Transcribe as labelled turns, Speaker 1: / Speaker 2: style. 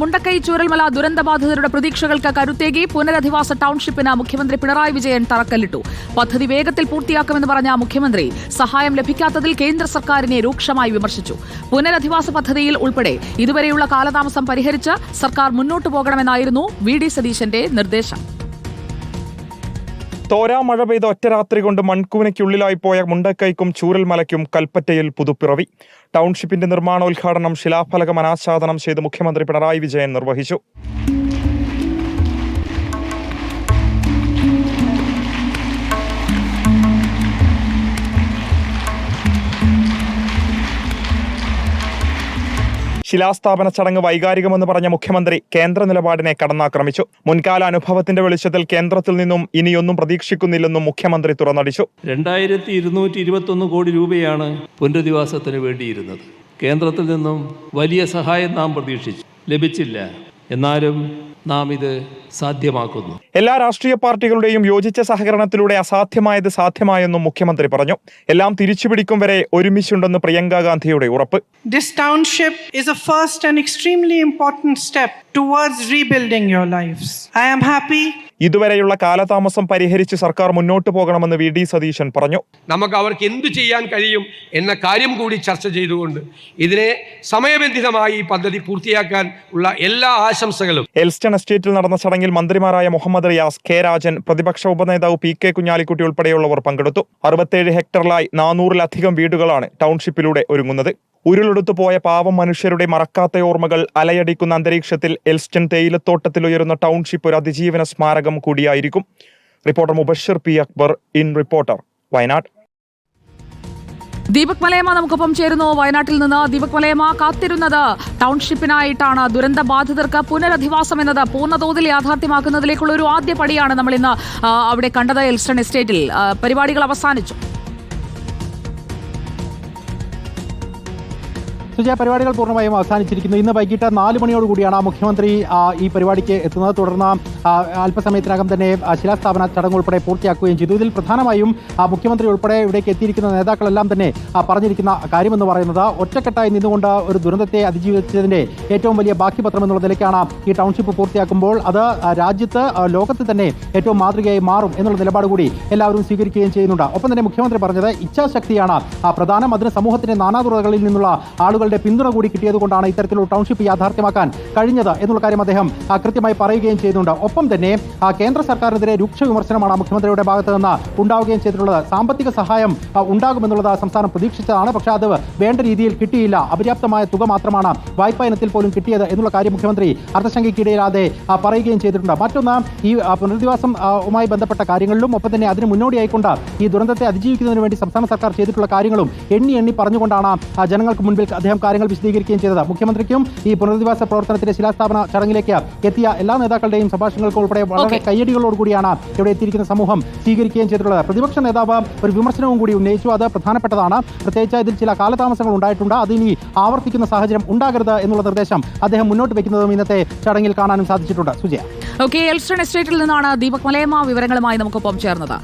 Speaker 1: മുണ്ടക്കൈ ചൂരൽമല ദുരന്തബാധിതരുടെ പ്രതീക്ഷകൾക്ക് കരുത്തേകി പുനരധിവാസ ടൗൺഷിപ്പിന് മുഖ്യമന്ത്രി പിണറായി വിജയൻ തറക്കല്ലിട്ടു. പദ്ധതി വേഗത്തിൽ പൂർത്തിയാക്കുമെന്ന് പറഞ്ഞ മുഖ്യമന്ത്രി സഹായം ലഭിക്കാത്തതിൽ കേന്ദ്ര സർക്കാരിനെ രൂക്ഷമായി വിമർശിച്ചു. പുനരധിവാസ പദ്ധതിയിൽ ഉൾപ്പെടെ ഇതുവരെയുള്ള കാലതാമസം പരിഹരിച്ച് സർക്കാർ മുന്നോട്ടു പോകണമെന്നായിരുന്നു വി ഡി സതീശന്റെ നിർദ്ദേശം.
Speaker 2: തോരാ മഴ പെയ്ത ഒറ്റ രാത്രി കൊണ്ട് മൺകൂനയ്ക്കുള്ളിലായി പോയ മുണ്ടക്കൈക്കും ചൂരൽമലയ്ക്കും കൽപ്പറ്റയിൽ പുതുപ്പിറവി. ടൗൺഷിപ്പിന്റെ നിർമ്മാണോദ്ഘാടനം ശിലാഫലകം അനാച്ഛാദനം ചെയ്ത് മുഖ്യമന്ത്രി പിണറായി വിജയൻ നിർവഹിച്ചു. ശിലാസ്ഥാപന ചടങ്ങ് വൈകാരികമെന്ന് പറഞ്ഞ മുഖ്യമന്ത്രി കേന്ദ്ര നിലപാടിനെ കടന്നാക്രമിച്ചു. മുൻകാല അനുഭവത്തിന്റെ വെളിച്ചത്തിൽ കേന്ദ്രത്തിൽ നിന്നും ഇനിയൊന്നും പ്രതീക്ഷിക്കുന്നില്ലെന്നും മുഖ്യമന്ത്രി തുറന്നടിച്ചു.
Speaker 3: രണ്ടായിരത്തി ഇരുന്നൂറ്റി ഇരുപത്തൊന്ന് കോടി രൂപയാണ് പുനരധിവാസത്തിന് വേണ്ടിയിരുന്നത്. കേന്ദ്രത്തിൽ നിന്നും വലിയ സഹായം നാം പ്രതീക്ഷിച്ചു. ലഭിച്ചില്ല. എന്നാലും നാം ഇത് സാധ്യമാക്കുന്നു.
Speaker 2: എല്ലാ രാഷ്ട്രീയ പാർട്ടികളുടെയും യോജിച്ച സഹകരണത്തിലൂടെ അസാധ്യമായത് സാധ്യമായെന്നും മുഖ്യമന്ത്രി പറഞ്ഞു. എല്ലാം തിരിച്ചു പിടിക്കും വരെ ഒരുമിച്ചുണ്ടെന്ന് പ്രിയങ്ക ഗാന്ധിയുടെ ഉറപ്പ്.
Speaker 4: This township is a first and extremely important step towards rebuilding your lives. I am happy.
Speaker 2: ഇതുവരെയുള്ള കാലതാമസം പരിഹരിച്ച് സർക്കാർ മുന്നോട്ട് പോകണമെന്ന് വി ഡി സതീശൻ പറഞ്ഞു.
Speaker 5: നമുക്ക് അവർക്ക് എന്തു ചെയ്യാൻ കഴിയും എന്ന കാര്യം കൂടി ചർച്ച ചെയ്തുകൊണ്ട് ഇതിനെ സമയബന്ധിതമായി ഈ പദ്ധതി പൂർത്തിയാക്കാൻ ഉള്ള എല്ലാ ആശംസകളും.
Speaker 2: എൽസ്റ്റൺ എസ്റ്റേറ്റിൽ നടന്ന ചടങ്ങിൽ മന്ത്രിമാരായ മുഹമ്മദ് റിയാസ് കെ രാജൻ പ്രതിപക്ഷ ഉപനേതാവ് പി കെ കുഞ്ഞാലിക്കുട്ടി ഉൾപ്പെടെയുള്ളവർ പങ്കെടുത്തു. അറുപത്തേഴ് ഹെക്ടറിലായി നാനൂറിലധികം വീടുകളാണ് ടൗൺഷിപ്പിലൂടെ ഒരുങ്ങുന്നത്. ഉരുളെടുത്തു പോയ പാവം മനുഷ്യരുടെ മറക്കാത്ത ഓർമ്മകൾ അലയടിക്കുന്ന അന്തരീക്ഷത്തിൽ എൽസ്റ്റൺ തേയിലത്തോട്ടത്തിൽ ഉയരുന്ന ടൗൺഷിപ്പ് ഒരു അതിജീവന സ്മാരകം കൂടിയായിരിക്കും. Reporter Mubashir P Akbar in reporter Wayanad.
Speaker 1: Deepak Malayama നമുക്കൊപ്പം ചേരുന്നു. വയനാട്ടിൽ നിന്ന് ദീപക് മലയമ കാത്തിരുന്നത്. ടൗൺഷിപ്പിനായിട്ടാണ് ദുരന്ത ബാധിതർക്ക് പുനരധിവാസം എന്നത് പൂർണതോതിൽ യാഥാർത്ഥ്യമാക്കുന്നതിലേക്കുള്ള ഒരു ആദ്യ പടിയാണ് നമ്മൾ ഇന്ന് അവിടെ കണ്ടത് എൽസ്റ്റൺ എസ്റ്റേറ്റിൽ. പരിപാടികൾ അവസാനിച്ചു.
Speaker 6: സുജയ പരിപാടികൾ പൂർണമായും അവസാനിച്ചിരിക്കുന്നു. ഇന്ന് വൈകിട്ട് നാല് മണിയോടുകൂടിയാണ് മുഖ്യമന്ത്രി ഈ പരിപാടിക്ക് എത്തുന്നത്. തുടർന്ന് അല്പസമയത്തിനകം തന്നെ ശിലാസ്ഥാപന ചടങ്ങ് ഉൾപ്പെടെ പൂർത്തിയാക്കുകയും ചെയ്തു. ഇതിൽ പ്രധാനമായും മുഖ്യമന്ത്രി ഉൾപ്പെടെ ഇവിടേക്ക് എത്തിയിരിക്കുന്ന നേതാക്കളെല്ലാം തന്നെ പറഞ്ഞിരിക്കുന്ന കാര്യമെന്ന് പറയുന്നത് ഒറ്റക്കെട്ടായി നിന്നുകൊണ്ട് ഒരു ദുരന്തത്തെ അതിജീവിച്ചതിന്റെ ഏറ്റവും വലിയ ബാക്കിപത്രം എന്നുള്ള നിലയ്ക്കാണ് ഈ ടൗൺഷിപ്പ് പൂർത്തിയാക്കുമ്പോൾ അത് രാജ്യത്ത് ലോകത്ത് തന്നെ ഏറ്റവും മാതൃകയായി മാറും എന്നുള്ള നിലപാട് കൂടി എല്ലാവരും സ്വീകരിക്കുകയും ചെയ്യുന്നുണ്ട്. ഒപ്പം തന്നെ മുഖ്യമന്ത്രി പറഞ്ഞത് ഇച്ഛാശക്തിയാണ്. പ്രധാനം അതിന് സമൂഹത്തിന്റെ നാനാതുറകളിൽ നിന്നുള്ള ആളുകളുടെ പിന്തുണ കൂടി കിട്ടിയതുകൊണ്ടാണ് ഇത്തരത്തിലുള്ള ടൗൺഷിപ്പ് യാഥാർത്ഥ്യമാക്കാൻ കഴിഞ്ഞത് എന്നുള്ള കാര്യം അദ്ദേഹം കൃത്യമായി പറയുകയും ചെയ്യുന്നുണ്ട് ഒപ്പം തന്നെ കേന്ദ്ര സർക്കാരിനെതിരെ രൂക്ഷ വിമർശനമാണ് മുഖ്യമന്ത്രിയുടെ ഭാഗത്ത് നിന്ന് ഉണ്ടാവുകയും ചെയ്തിട്ടുള്ളത്. സാമ്പത്തിക സഹായം ഉണ്ടാകുമെന്നുള്ളത് സംസ്ഥാനം പ്രതീക്ഷിച്ചതാണ്. പക്ഷേ അത് വേണ്ട രീതിയിൽ കിട്ടിയില്ല. അപര്യാപ്തമായ തുക മാത്രമാണ് വായ്പാ ഇനത്തിൽ പോലും കിട്ടിയത് എന്നുള്ള കാര്യം മുഖ്യമന്ത്രി അർത്ഥശങ്കയ്ക്കിടയിലാതെ പറയുകയും ചെയ്തിട്ടുണ്ട്. മറ്റൊന്ന് ഈ ആ, പുനരധിവാസം ആ, ബന്ധപ്പെട്ട കാര്യങ്ങളിലും ഒപ്പം തന്നെ അതിന് മുന്നോടിയായിക്കൊണ്ട് ഈ ദുരന്തത്തെ അതിജീവിക്കുന്നതിന് വേണ്ടി സംസ്ഥാന സർക്കാർ ചെയ്തിട്ടുള്ള കാര്യങ്ങളും എണ്ണി എണ്ണി പറഞ്ഞുകൊണ്ടാണ് ജനങ്ങൾക്ക് മുൻപിൽ അദ്ദേഹം കാര്യങ്ങൾ വിശദീകരിക്കുകയും ചെയ്തത് മുഖ്യമന്ത്രിക്കും ഈ പുനരധിവാസ പ്രവർത്തനത്തിന്റെ ശിലാസ്ഥാപന ചടങ്ങിലേക്ക് എത്തിയ എല്ലാ നേതാക്കളുടെയും സംഭാഷണങ്ങൾക്കും ഉൾപ്പെടെ വളരെ. കയ്യടികളോടുകൂടിയാണ് ഇവിടെ എത്തിയിരിക്കുന്ന സമൂഹം സ്വീകരിക്കുകയും ചെയ്തിട്ടുള്ളത്. പ്രതിപക്ഷ നേതാവ് ഒരു വിമർശനവും കൂടി ഉന്നയിച്ചു. അത് പ്രധാനപ്പെട്ടതാണ്. പ്രത്യേകിച്ച് ഇതിൽ ചില കാലതാമസങ്ങൾ ഉണ്ടായിട്ടുണ്ട്. അതിനി ആവർത്തിക്കുന്ന സാഹചര്യം ഉണ്ടാകരുത് എന്നുള്ള നിർദ്ദേശം അദ്ദേഹം മുന്നോട്ട് വെക്കുന്നതും ഇന്നത്തെ ചടങ്ങിൽ കാണാനും സാധിച്ചിട്ടുണ്ട്. സുജയ.
Speaker 1: ഓക്കെ എൽസ്റ്റൺ എസ്റ്റേറ്റിൽ നിന്നാണ് ദീപക് മലയമ്മ വിവരങ്ങളുമായി നമുക്കൊപ്പം ചേർന്നത്.